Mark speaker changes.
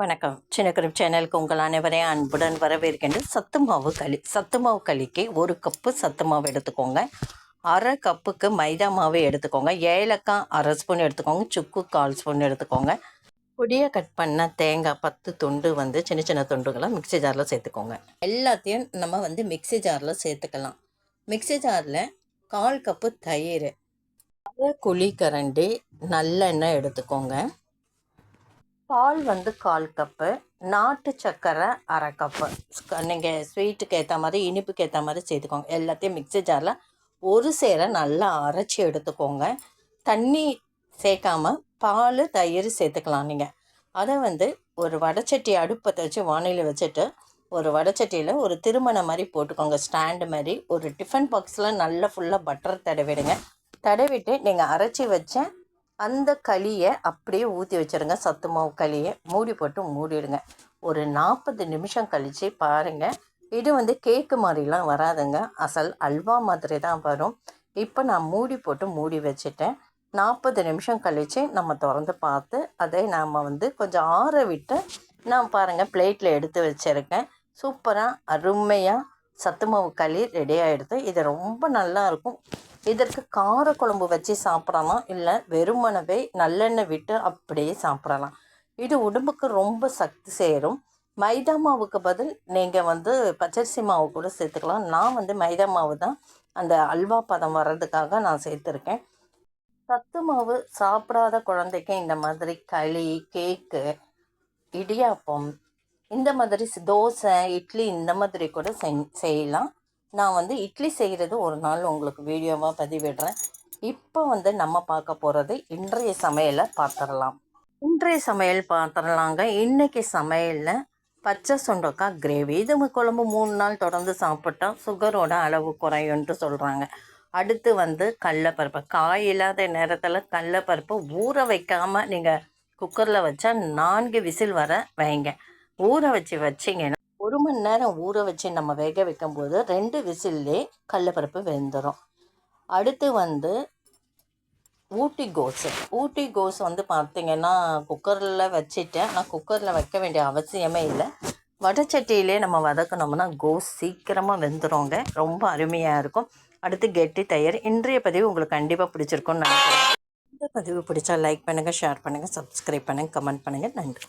Speaker 1: வணக்கம். சின்னக்கரும் சேனலுக்கு உங்கள் அனைவரையும் அன்புடன் வரவேற்கின்ற சத்து மாவு களி. சத்து மாவு களிக்கு ஒரு கப்பு சத்து மாவு எடுத்துக்கோங்க. அரை கப்புக்கு மைதா மாவு எடுத்துக்கோங்க. ஏலக்காய் அரை ஸ்பூன் எடுத்துக்கோங்க. சுக்கு கால் ஸ்பூன் எடுத்துக்கோங்க. பொடியை கட் பண்ண தேங்காய் பத்து துண்டு வந்து சின்ன சின்ன துண்டுகளை மிக்ஸி ஜாரில் சேர்த்துக்கோங்க. எல்லாத்தையும் நம்ம வந்து மிக்ஸி ஜாரில் சேர்த்துக்கலாம். மிக்ஸி ஜாரில் கால் கப்பு தயிர் அரை குழி கரண்டி நல்லெண்ணெய் எடுத்துக்கோங்க. பால் வந்து கால் கப்பு நாட்டு சர்க்கரை அரை கப்பு. நீங்கள் ஸ்வீட்டுக்கு ஏற்ற மாதிரி இனிப்புக்கு ஏற்ற மாதிரி சேர்த்துக்கோங்க. எல்லாத்தையும் மிக்ஸி ஜாரில் ஒரு சேர நல்லா அரைச்சி எடுத்துக்கோங்க. தண்ணி சேர்க்காம பால் தயிர் சேர்த்துக்கலாம் நீங்கள் அதை வந்து ஒரு வடச்சட்டி அடுப்பத்தை வச்சு வானிலை வச்சுட்டு ஒரு வடச்சட்டியில் ஒரு திருமண மாதிரி போட்டுக்கோங்க. ஸ்டாண்டு மாதிரி. ஒரு டிஃபன் பாக்ஸில் நல்லா ஃபுல்லாக பட்டர் தடவிடுங்க. தடவிட்டு நீங்கள் அரைச்சி வச்ச அந்த களியை அப்படியே ஊற்றி வச்சுருங்க. சத்து மாவு களியை மூடி போட்டு மூடிடுங்க. ஒரு நாற்பது நிமிஷம் கழித்து பாருங்கள் இது வந்து கேக்கு மாதிரிலாம் வராதுங்க. அசல் அல்வா மாதிரி தான் வரும். இப்போ நான் மூடி போட்டு மூடி வச்சுட்டேன். நாற்பது நிமிஷம் கழித்து நம்ம திறந்து பார்த்து அதை நாம் வந்து கொஞ்சம் ஆற விட்டு நான் பாருங்கள் பிளேட்டில் எடுத்து வச்சுருக்கேன். சூப்பராக அருமையாக சத்து மாவு களி ரெடி ஆகிடுது இது ரொம்ப நல்லாயிருக்கும் இதற்கு காரக்குழம்பு வச்சு சாப்பிடலாம் இல்லை வெறுமனவே நல்லெண்ணெய் விட்டு அப்படியே சாப்பிடலாம். இது உடம்புக்கு ரொம்ப சக்தி சேரும். மைதா மாவுக்கு பதில் நீங்கள் வந்து பச்சரிசி மாவு கூட சேர்த்துக்கலாம். நான் வந்து மைதா மாவு தான் அந்த அல்வா பதம் வர்றதுக்காக நான் சேர்த்துருக்கேன். சத்து மாவு சாப்பிடாத குழந்தைக்கு இந்த மாதிரி களி கேக்கு இடியாப்பம் இந்த மாதிரி தோசை இட்லி இந்த மாதிரி கூட செய் செய்யலாம். நான் வந்து இட்லி செய்கிறது ஒரு நாள் உங்களுக்கு வீடியோவாக பதிவிடுறேன். இப்போ வந்து நம்ம பார்க்க போகிறது இன்றைய சமையலை பார்த்துடலாம். இன்றைய சமையல் பார்த்துடலாங்க. இன்றைக்கி சமையலில் பச்சை சுண்டக்காய் கிரேவி. இது குழம்பு மூணு நாள் தொடர்ந்து சாப்பிட்டா சுகரோட அளவு குறையும்ன்ட்டு சொல்கிறாங்க அடுத்து வந்து கடலப்பருப்பு. காய் இல்லாத நேரத்தில் கடலப்பருப்பு ஊற வைக்காமல் நீங்கள் குக்கரில் வச்சா நான்கு விசில் வர வைங்க. ஊற வச்சு வச்சிங்கன்னா ஒரு மணி நேரம் ஊற வச்சு நம்ம வேக வைக்கும்போது ரெண்டு விசில்லே கடலப்பருப்பு வெந்துடும் அடுத்து வந்து ஊட்டி கோஸு. ஊட்டி கோஸ் வந்து பார்த்திங்கன்னா குக்கரில் வச்சுட்டேன். நான் குக்கரில் வைக்க வேண்டிய அவசியமே இல்லை. வடச்சட்டியிலே நம்ம வதக்கினோம்னா கோஸ் சீக்கிரமாக வெந்துடுங்க ரொம்ப அருமையாக இருக்கும். அடுத்து கெட்டி தயிர். இன்றைய பதிவு உங்களுக்கு கண்டிப்பாக பிடிச்சிருக்கும்னு நினைக்கிறேன். இந்த பதிவு பிடிச்சா லைக் பண்ணுங்கள் ஷேர் பண்ணுங்கள் சப்ஸ்கிரைப் பண்ணுங்கள் கமெண்ட் பண்ணுங்கள் நன்றி.